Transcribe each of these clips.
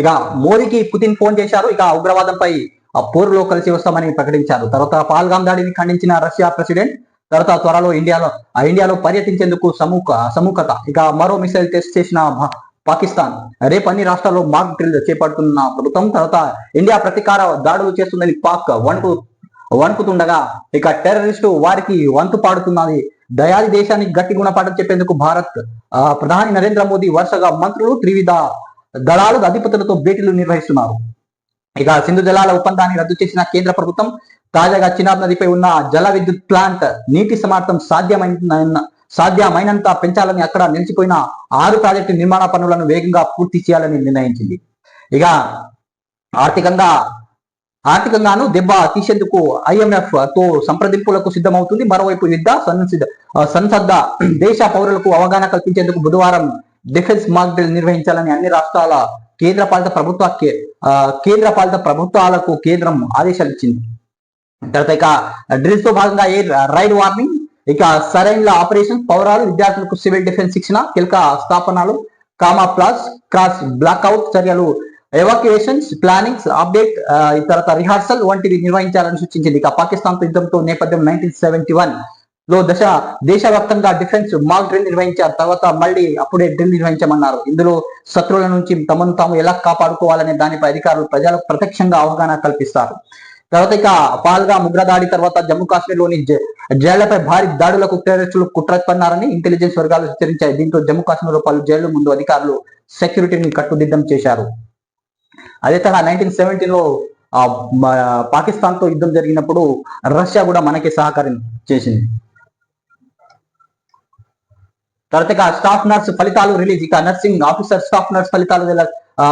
ఇక మోదీకి Putin phone చేశారు. ఇక ఉగ్రవాదంపై పోరులో కలిసి వస్తామని ప్రకటించారు. తర్వాత పాల్గామ్ దాడిని ఖండించిన రష్యా ప్రెసిడెంట్ తర్వాత త్వరలో ఇండియాలో ఇండియాలో పర్యటించేందుకు సముఖ సముఖత. ఇక మరో మిసైల్ టెస్ట్ చేసిన పాకిస్తాన్ రేపు అన్ని రాష్ట్రాల్లో మాక్ డ్రిల్ చేపడుతున్న ప్రభుత్వం తర్వాత ఇండియా ప్రతీకార దాడులు చేస్తుందని పాక్ వణుకు వణుకుతుండగా ఇక టెర్రరిస్టు వారికి వంతు పాడుతున్నది. దయాది దేశానికి గట్టి గుణపాఠం చెప్పేందుకు భారత్ ప్రధాని నరేంద్ర మోదీ వరుసగా మంత్రులు త్రివిధ దళాలు అధిపతులతో భేటీలు నిర్వహిస్తున్నారు. ఇక సింధు జలాల ఒప్పందాన్ని రద్దు చేసిన కేంద్ర ప్రభుత్వం తాజాగా చినాబ్ నదిపై ఉన్న జల విద్యుత్ ప్లాంట్ నీటి సమార్థం సాధ్యమైన సాధ్యమైనంత పెంచాలని అక్కడ నిలిచిపోయిన ఆరు ప్రాజెక్టు నిర్మాణ పనులను వేగంగా పూర్తి చేయాలని నిర్ణయించింది. ఇక ఆర్థికంగా ఆర్థికంగాను దెబ్బ తీసేందుకు ఐఎంఎఫ్తో సంప్రదింపులకు సిద్ధమవుతుంది. మరోవైపు యుద్ధ సంసద్ద దేశ పౌరులకు అవగాహన కల్పించేందుకు బుధవారం డిఫెన్స్ మాక్ డ్రిల్ నిర్వహించాలని అన్ని రాష్ట్రాల కేంద్ర పాలిత ప్రభుత్వ కేంద్ర పాలిత ప్రభుత్వాలకు కేంద్రం ఆదేశాలు ఇచ్చింది. తర్వాత ఇక డ్రిల్స్తో భాగంగా ఎయిర్ రైడ్ వార్నింగ్ ఇక సరైన ఆపరేషన్ పౌరాలు విద్యార్థులకు సివిల్ డిఫెన్స్ శిక్షణ కీలక స్థాపనలు కామా ప్లాస్ క్రాస్ బ్లాక్అవుట్ చర్యలు ఎవాక్యుయేషన్స్ ప్లానింగ్స్ అప్డేట్ తర్వాత రిహార్సల్ వంటివి నిర్వహించాలని సూచించింది. ఇక పాకిస్తాన్తో యుద్ధంతో నేపథ్యం నైన్టీన్ సెవెంటీ వన్. లో దశ దేశవ్యాప్తంగా డిఫెన్స్ మాక్ డ్రిల్ నిర్వహించారు. తర్వాత మళ్ళీ అప్పుడే డ్రిల్ నిర్వహించమన్నారు. ఇందులో శత్రువుల నుంచి తమను తాము ఎలా కాపాడుకోవాలనే దానిపై అధికారులు ప్రజలకు ప్రత్యక్షంగా అవగాహన కల్పిస్తారు. తర్వాత ఇక పాల్గా ముగ్ర దాడి తర్వాత జమ్మూ కాశ్మీర్లోని జైళ్ళపై భారీ దాడులకు టెరరిస్టులు కుట్ర పన్నారని ఇంటెలిజెన్స్ వర్గాలు హెచ్చరించాయి. దీంతో జమ్మూ కాశ్మీర్లో పలు జైళ్ళ ముందు అధికారులు సెక్యూరిటీని కట్టుదిద్దం చేశారు. అదే తరహా నైన్టీన్ సెవెంటీన్లో పాకిస్తాన్తో యుద్ధం జరిగినప్పుడు రష్యా కూడా మనకి సహకారం చేసింది. తర్వాత స్టాఫ్ నర్స్ ఫలితాలు రిలీజ్ ఇక నర్సింగ్ ఆఫీసర్ స్టాఫ్ నర్స్ ఫలితాలు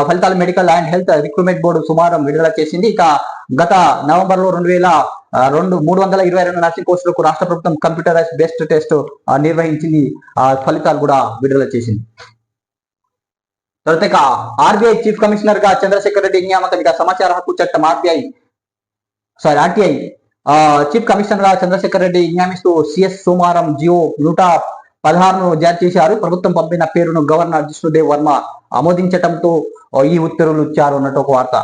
ఫలితాలు medical and health recruitment board సుమారం విడుదల చేసింది. ఇక గత నవంబర్లో రెండు వేల రెండు మూడు వందల ఇరవై రెండు నర్సింగ్ కోర్సులకు రాష్ట్ర ప్రభుత్వం కంప్యూటరైజ్ బెస్ట్ టెస్ట్ నిర్వహించింది. ఆ ఫలితాలు కూడా విడుదల చేసింది. తర్వాత ఆర్బీఐ చీఫ్ కమిషనర్గా చంద్రశేఖర్ రెడ్డి నియామకం. ఇక సమాచార హక్కు చట్టం ఆర్బీఐ సారీ ఆర్టీఐ. చీఫ్ కమిషనర్గా చంద్రశేఖర్ రెడ్డి నియమిస్తూ సిఎస్ సోమవారం జియో నూట పదహారును జారీ చేశారు. ప్రభుత్వం పంపిన పేరును గవర్నర్ జిష్ణుదేవ్ వర్మ ఆమోదించటంతో ఈ ఉత్తర్వులు ఇచ్చారు అన్నట్టు ఒక వార్త.